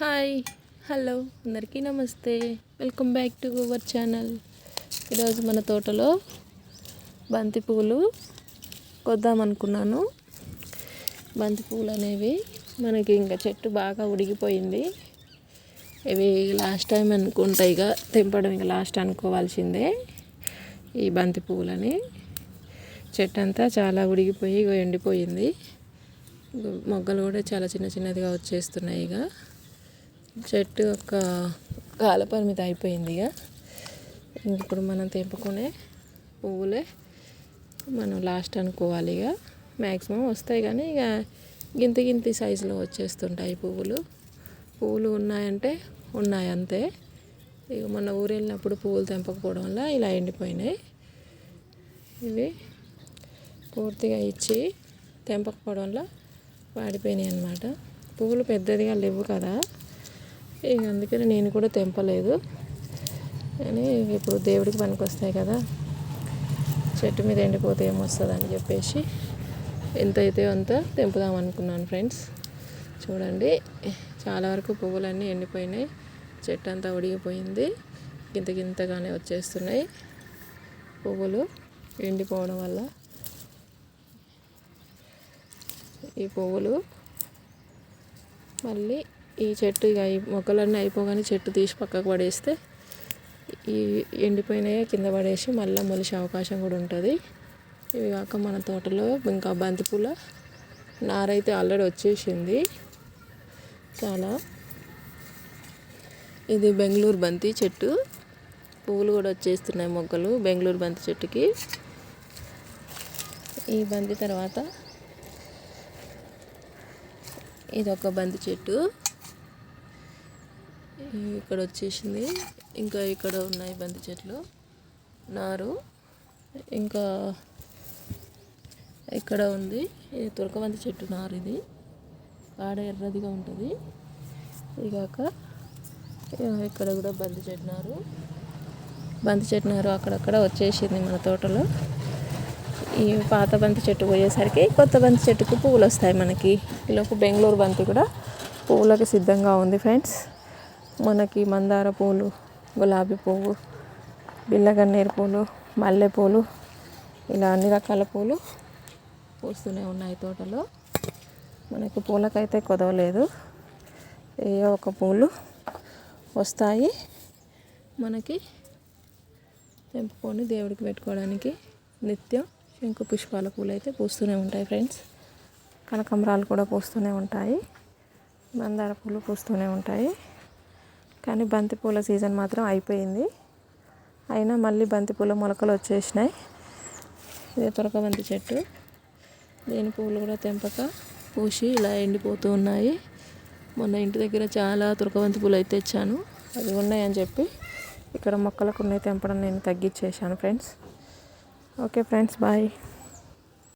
Hi hello అందరికీ నమస్తే. Welcome back to our channel. ఈరోజు మన తోటలో బంతి పువ్వులు కొద్దామనుకున్నాను బంతి పువ్వులు అనేవి మనకి ఇంకా చెట్టు బాగా ఉడిగిపోయింది. ఇవి లాస్ట్ టైం అనుకుంటా ఇక తెంపడం ఇక లాస్ట్ అనుకోవాల్సిందే. ఈ బంతి పువ్వులని చెట్టు అంతా చాలా ఉడిగిపోయి ఎండిపోయింది. మొగ్గలు కూడా చాలా చిన్న చిన్నదిగా వచ్చేస్తున్నాయి ఇక. చెట్టు యొక్క కాల పరిమితి అయిపోయింది ఇక. ఇప్పుడు మనం తెంపుకునే పువ్వులే మనం లాస్ట్ అనుకోవాలి ఇక. మ్యాక్సిమం వస్తాయి కానీ ఇక గింత గింతి సైజులో వచ్చేస్తుంటాయి పువ్వులు. పువ్వులు ఉన్నాయంటే ఉన్నాయి అంతే. ఇక మొన్న ఊరు వెళ్ళినప్పుడు పువ్వులు తెంపకపోవడం వల్ల ఇలా ఎండిపోయినాయి. ఇవి పూర్తిగా ఇచ్చి తెంపకపోవడం వల్ల వాడిపోయినాయి అన్నమాట. పువ్వులు పెద్దదిగా లేవు కదా. ఇక అందుకని నేను కూడా తెంపలేదు. కానీ ఇప్పుడు దేవుడికి పనికి వస్తాయి కదా. చెట్టు మీద ఎండిపోతే ఏమొస్తుంది అని చెప్పేసి ఎంత అయితే అంత తెంపుదాం అనుకున్నాను ఫ్రెండ్స్. చూడండి చాలా వరకు పువ్వులన్నీ ఎండిపోయినాయి. చెట్టు అంతా ఉడిగిపోయింది. గింత గింతగానే వచ్చేస్తున్నాయి పువ్వులు ఎండిపోవడం వల్ల. ఈ పువ్వులు మళ్ళీ ఈ చెట్టు ఇక ఈ మొక్కలన్నీ అయిపోగానే చెట్టు తీసి పక్కకు పడేస్తే ఈ ఎండిపోయినాయి కింద పడేసి మళ్ళీ మొలిసే అవకాశం కూడా ఉంటుంది. ఇవి కాక మన తోటలో ఇంకా బంతిపూల నారైతే ఆల్రెడీ వచ్చేసింది. చాలా. ఇది బెంగళూరు బంతి చెట్టు. పువ్వులు కూడా వచ్చేస్తున్నాయి మొగ్గలు బెంగళూరు బంతి చెట్టుకి. ఈ బంతి తర్వాత ఇది ఒక బంతి చెట్టు. ఇక్కడ వచ్చేసింది. ఇంకా ఇక్కడ ఉన్నాయి బంతి చెట్లు. నారు. ఇంకా ఇక్కడ ఉంది. ఇది తురకబంతి చెట్టు నారు ఇది. కాడ ఎర్రదిగా ఉంటుంది. ఇగాక ఇక్కడ కూడా బంతి చెట్టు నారు. బంతి చెట్టు నారు అక్కడక్కడ వచ్చేసింది మన తోటలో. ఈ పాత బంతి చెట్టు పోయేసరికి కొత్త బంతి చెట్టుకు పువ్వులు వస్తాయి మనకి. ఈలోపు బెంగళూరు బంతి కూడా పువ్వులకు సిద్ధంగా ఉంది ఫ్రెండ్స్. మనకి మందార పూలు గులాబీ పువ్వు బిల్లగన్నేరు పూలు మల్లెపూలు ఇలా అన్ని రకాల పూలు పూస్తూనే ఉన్నాయి తోటలో. మనకి పూలకైతే కొదవలేదు. ఏ ఒక పూలు వస్తాయి. మనకి తెంపుకొని దేవుడికి పెట్టుకోవడానికి నిత్యం శంకు పుష్పాల పూలు అయితే పూస్తూనే ఉంటాయి ఫ్రెండ్స్. కనకంబరాలు కూడా పూస్తూనే ఉంటాయి. మందార పూలు పూస్తూనే ఉంటాయి. కానీ బంతిపూల సీజన్ మాత్రం అయిపోయింది. అయినా మళ్ళీ బంతిపూల మొలకలు వచ్చేసినాయి. ఇదే త్వరక బంతి చెట్టు. దేని పూలు కూడా తెంపక పూసి ఇలా ఎండిపోతూ ఉన్నాయి. మొన్న ఇంటి దగ్గర చాలా తురకబంతి పూలు అయితే తెచ్చాను. అవి ఉన్నాయని చెప్పి ఇక్కడ మొక్కలకు ఉన్నాయి తెంపడం నేను తగ్గించేశాను ఫ్రెండ్స్. Okay friends bye.